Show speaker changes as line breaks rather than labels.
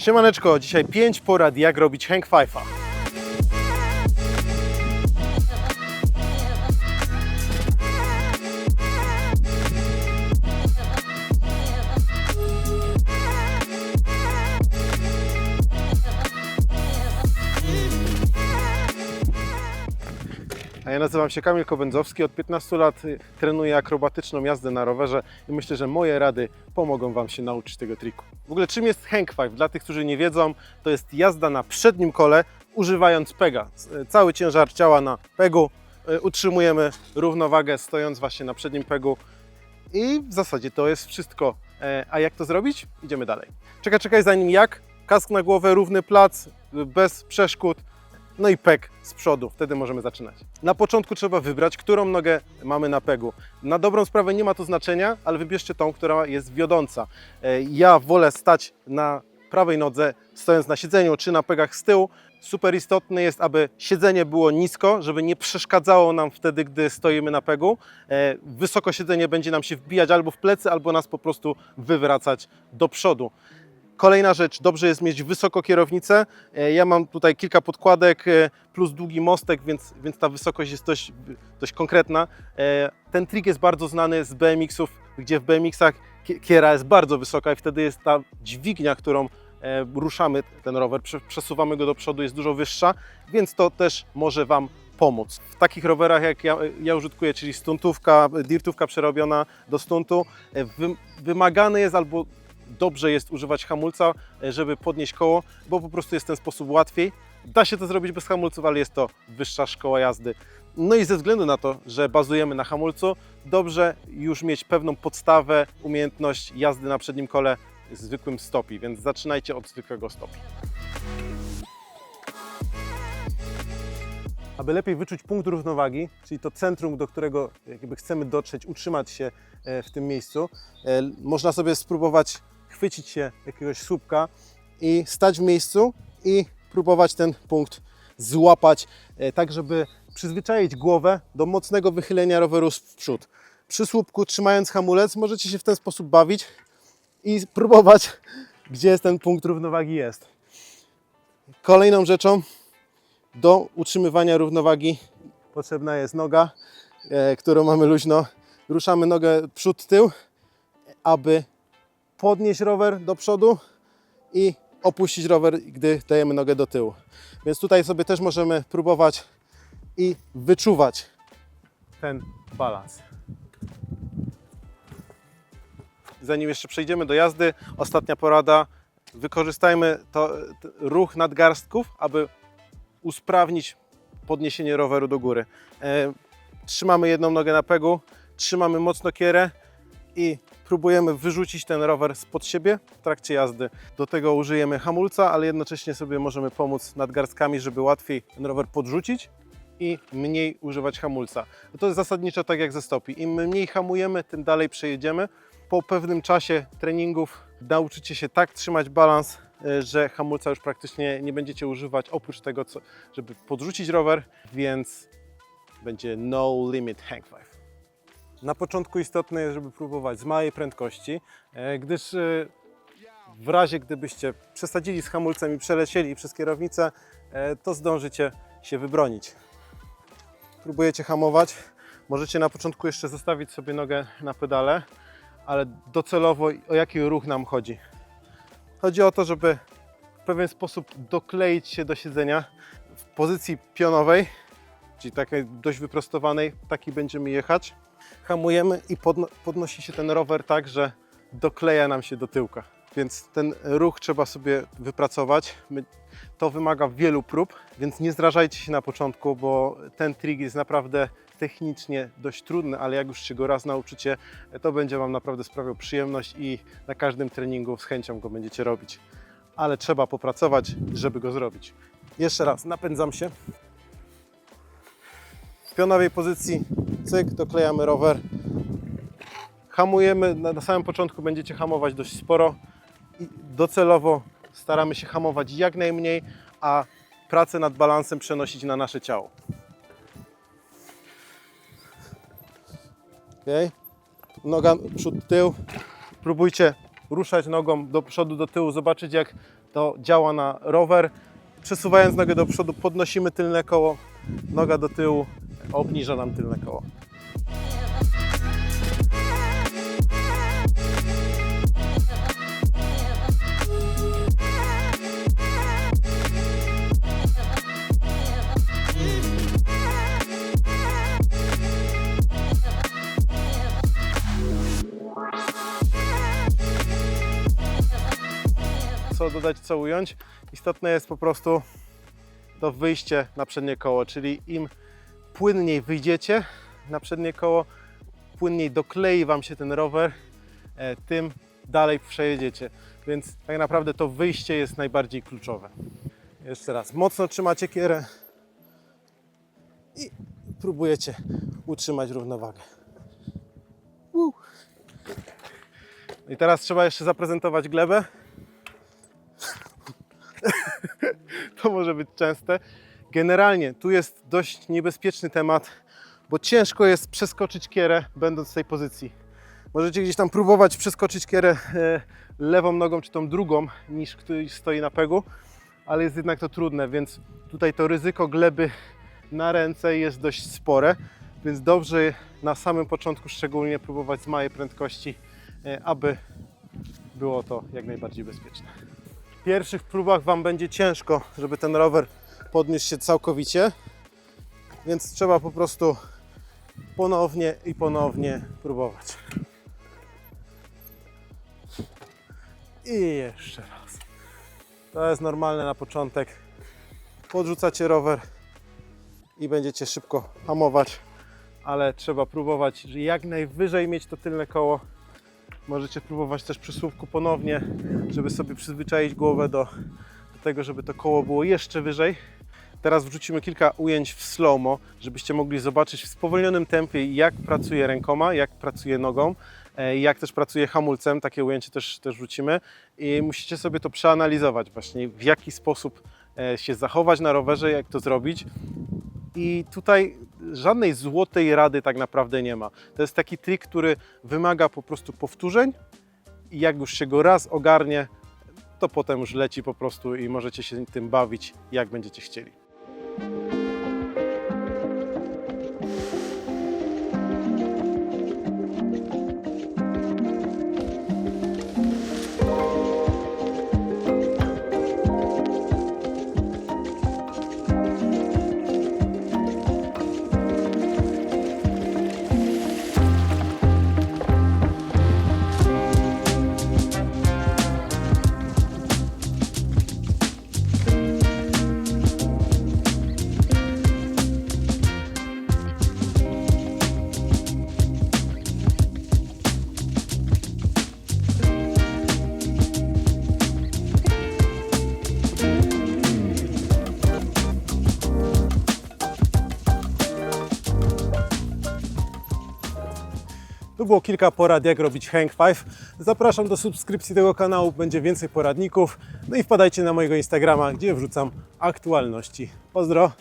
Siemaneczko, dzisiaj 5 porad jak robić hang five'a. Ja nazywam się Kamil Kobędzowski. Od 15 lat trenuję akrobatyczną jazdę na rowerze i myślę, że moje rady pomogą Wam się nauczyć tego triku. W ogóle czym jest hang five? Dla tych, którzy nie wiedzą, to jest jazda na przednim kole używając pega. Y, Cały ciężar ciała na pegu. y, Utrzymujemy równowagę stojąc właśnie na przednim pegu. I w zasadzie to jest wszystko. E, A jak to zrobić? Idziemy dalej. Czekaj, czekaj, zanim jak? Kask na głowę, równy plac, bez przeszkód. No i peg z przodu, wtedy możemy zaczynać. Na początku trzeba wybrać, którą nogę mamy na pegu. Na dobrą sprawę nie ma to znaczenia, ale wybierzcie tą, która jest wiodąca. E, Ja wolę stać na prawej nodze, stojąc na siedzeniu czy na pegach z tyłu. Super istotne jest, aby siedzenie było nisko, żeby nie przeszkadzało nam wtedy, gdy stoimy na pegu. E, Wysoko siedzenie będzie nam się wbijać albo w plecy, albo nas po prostu wywracać do przodu. Kolejna rzecz, dobrze jest mieć wysoko kierownicę. E, Ja mam tutaj kilka podkładek e, plus długi mostek, więc, więc ta wysokość jest dość, dość konkretna. E, Ten trik jest bardzo znany z BMX-ów, gdzie w BMX-ach kie- kiera jest bardzo wysoka i wtedy jest ta dźwignia, którą ruszamy ten rower, prze- przesuwamy go do przodu, jest dużo wyższa, więc to też może Wam pomóc. W takich rowerach, jak ja, ja użytkuję, czyli stuntówka, dirtówka przerobiona do stuntu, wy, wymagane jest albo dobrze jest używać hamulca, e, żeby podnieść koło, bo po prostu jest w ten sposób łatwiej. Da się to zrobić bez hamulców, ale jest to wyższa szkoła jazdy. No i ze względu na to, że bazujemy na hamulcu, dobrze już mieć pewną podstawę, umiejętność jazdy na przednim kole zwykłym stopi, więc zaczynajcie od zwykłego stopi. Aby lepiej wyczuć punkt równowagi, czyli to centrum, do którego jakby chcemy dotrzeć, utrzymać się e, w tym miejscu, e, można sobie spróbować chwycić się jakiegoś słupka i stać w miejscu i próbować ten punkt złapać, e, tak żeby przyzwyczaić głowę do mocnego wychylenia roweru w przód. Przy słupku, trzymając hamulec, możecie się w ten sposób bawić i próbować, gdzie ten punkt równowagi jest. Kolejną rzeczą do utrzymywania równowagi potrzebna jest noga, e, którą mamy luźno. Ruszamy nogę przód, tył, aby podnieść rower do przodu i opuścić rower, gdy dajemy nogę do tyłu. Więc tutaj sobie też możemy próbować i wyczuwać ten balans. Zanim jeszcze przejdziemy do jazdy, ostatnia porada. Wykorzystajmy to, ruch nadgarstków, aby usprawnić podniesienie roweru do góry. E, trzymamy jedną nogę na pegu, trzymamy mocno kierę i próbujemy wyrzucić ten rower spod siebie w trakcie jazdy. Do tego użyjemy hamulca, ale jednocześnie sobie możemy pomóc nadgarstkami, żeby łatwiej ten rower podrzucić i mniej używać hamulca. To jest zasadniczo tak jak ze stopi. Im mniej hamujemy, tym dalej przejedziemy. Po pewnym czasie treningów nauczycie się tak trzymać balans, e, że hamulca już praktycznie nie będziecie używać, oprócz tego, co, żeby podrzucić rower, więc będzie no limit hang five. Na początku istotne jest, żeby próbować z małej prędkości, e, gdyż e, w razie gdybyście przesadzili z hamulcem i przelecieli przez kierownicę, e, to zdążycie się wybronić. Próbujecie hamować. Możecie na początku jeszcze zostawić sobie nogę na pedale, ale docelowo o jaki ruch nam chodzi? Chodzi o to, żeby w pewien sposób dokleić się do siedzenia w pozycji pionowej, czyli takiej dość wyprostowanej, taki będziemy jechać. Hamujemy i podno- podnosi się ten rower tak, że dokleja nam się do tyłka. Więc ten ruch trzeba sobie wypracować. To wymaga wielu prób, więc nie zrażajcie się na początku, bo ten trik jest naprawdę technicznie dość trudny, ale jak już się go raz nauczycie, to będzie Wam naprawdę sprawiał przyjemność i na każdym treningu z chęcią go będziecie robić. Ale trzeba popracować, żeby go zrobić. Jeszcze raz, napędzam się. Pionowej pozycji, cyk, doklejamy rower. Hamujemy, na, samym początku będziecie hamować dość sporo i docelowo staramy się hamować jak najmniej, a pracę nad balansem przenosić na nasze ciało. Okay. Noga przód, tył. Próbujcie ruszać nogą do przodu, do tyłu, zobaczyć jak to działa na rower. Przesuwając nogę do przodu, podnosimy tylne koło, noga do tyłu, obniża nam tylne koło. co dodać, co ująć. Istotne jest po prostu to wyjście na przednie koło, czyli im płynniej wyjdziecie na przednie koło, płynniej doklei Wam się ten rower, e, tym dalej przejedziecie. Więc tak naprawdę to wyjście jest najbardziej kluczowe. Jeszcze raz, mocno trzymacie kierę i próbujecie utrzymać równowagę. I teraz trzeba jeszcze zaprezentować glebę. to może być częste. Generalnie tu jest dość niebezpieczny temat, bo ciężko jest przeskoczyć kierę, będąc w tej pozycji. Możecie gdzieś tam próbować przeskoczyć kierę e, lewą nogą czy tą drugą, niż ktoś stoi na pegu, ale jest jednak to trudne, więc tutaj to ryzyko gleby na ręce jest dość spore, więc dobrze na samym początku szczególnie próbować z małej prędkości, e, aby było to jak najbardziej bezpieczne. W pierwszych próbach Wam będzie ciężko, żeby ten rower podniósł się całkowicie, więc trzeba po prostu ponownie i ponownie próbować. I jeszcze raz. To jest normalne na początek. Podrzucacie rower i będziecie szybko hamować, ale trzeba próbować, że jak najwyżej mieć to tylne koło. Możecie próbować też przy słówku ponownie, żeby sobie przyzwyczaić głowę do, do tego, żeby to koło było jeszcze wyżej. Teraz wrzucimy kilka ujęć w slow-mo, żebyście mogli zobaczyć w spowolnionym tempie, jak pracuje rękoma, jak pracuje nogą, e, jak też pracuje hamulcem. Takie ujęcie też, też wrzucimy. I musicie sobie to przeanalizować właśnie, w jaki sposób e, się zachować na rowerze, jak to zrobić. I tutaj żadnej złotej rady tak naprawdę nie ma. To jest taki trik, który wymaga po prostu powtórzeń i jak już się go raz ogarnie, to potem już leci po prostu i możecie się tym bawić, jak będziecie chcieli. Tu było kilka porad, jak robić hang five. Zapraszam do subskrypcji tego kanału, będzie więcej poradników. No i wpadajcie na mojego Instagrama, gdzie wrzucam aktualności. Pozdro!